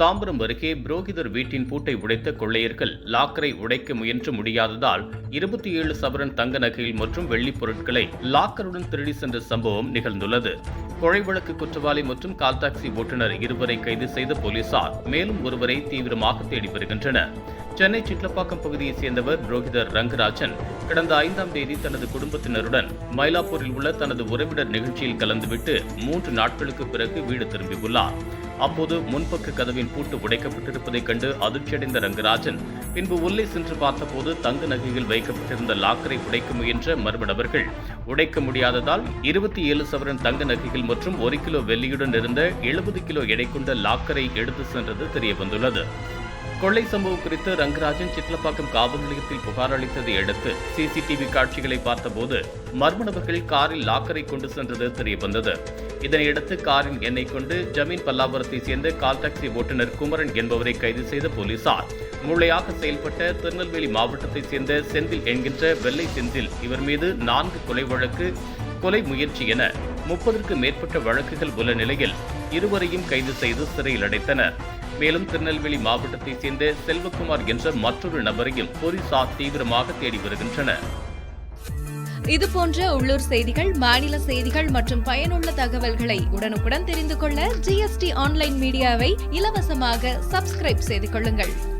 தாம்பரம் அருகே புரோகிதர் வீட்டின் பூட்டை உடைத்த கொள்ளையர்கள் லாக்கரை உடைக்க முயன்று முடியாததால் இருபத்தி ஏழு சவரன் தங்க நகைகள் மற்றும் வெள்ளிப் பொருட்களை லாக்கருடன் திருடி சென்ற சம்பவம் நிகழ்ந்துள்ளது. கொலை வழக்கு குற்றவாளி மற்றும் கால் டாக்ஸி ஓட்டுநர் இருவரை கைது செய்த போலீசார் மேலும் ஒருவரை தீவிரமாக தேடி வருகின்றனர். சென்னை சிட்லப்பாக்கம் பகுதியைச் சேர்ந்தவர் புரோகிதர் ரங்கராஜன் கடந்த ஐந்தாம் தேதி தனது குடும்பத்தினருடன் மயிலாப்பூரில் உள்ள தனது உறவினர் நிகழ்ச்சியில் கலந்துவிட்டு மூன்று நாட்களுக்கு பிறகு வீடு திரும்பியுள்ளார். அப்போது முன்பக்க கதவின் பூட்டு உடைக்கப்பட்டிருப்பதைக் கண்டு அதிர்ச்சியடைந்த ரங்கராஜன் பின்பு உள்ளே சென்று பார்த்தபோது தங்க நகையில் வைக்கப்பட்டிருந்த லாக்கரை உடைக்க முயன்ற மர்ம நபர்கள். உடைக்க முடியாததால் இருபத்தி ஏழு சவரன் தங்க நகைகள் மற்றும் ஒரு கிலோ வெள்ளியுடன் இருந்த எழுபது கிலோ எடை கொண்ட லாக்கரை எடுத்து சென்றது தெரியவந்துள்ளது. கொள்ளை சம்பவம் குறித்து ரங்கராஜன் சிட்லப்பாக்கம் காவல் நிலையத்தில் புகார் அளித்ததை அடுத்து சிசிடிவி காட்சிகளை பார்த்தபோது மர்ம நபர்கள் காரில் லாக்கரை கொண்டு சென்றது தெரியவந்தது. இதனையடுத்து காரின் எண்ணெய் கொண்டு ஜமீன் பல்லாபுரத்தை சேர்ந்த கால் டாக்ஸி ஓட்டுநர் குமரன் என்பவரை கைது செய்த போலீசார். மூளையாக செயல்பட்ட திருநெல்வேலி மாவட்டத்தைச் சேர்ந்த செந்தில் என்கின்ற வெள்ளை செந்தில் இவர் மீது நான்கு கொலை வழக்கு கொலை முயற்சி என முப்பதற்கு மேற்பட்ட வழக்குகள் உள்ள நிலையில் இருவரையும் கைது செய்து சிறையில் அடைத்தனர். மேலும் திருநெல்வேலி மாவட்டத்தைச் சேர்ந்த செல்வகுமார் என்ற மற்றொரு நபரையும் போலீசார் தீவிரமாக தேடி வருகின்றனர். இது போன்ற உள்ளூர் செய்திகள் மாநில செய்திகள் மற்றும் பயனுள்ள தகவல்களை உடனுக்குடன் தெரிந்து கொள்ள ஜிஎஸ்டி ஆன்லைன் மீடியாவை இலவசமாக சப்ஸ்கிரைப் செய்து கொள்ளுங்கள்.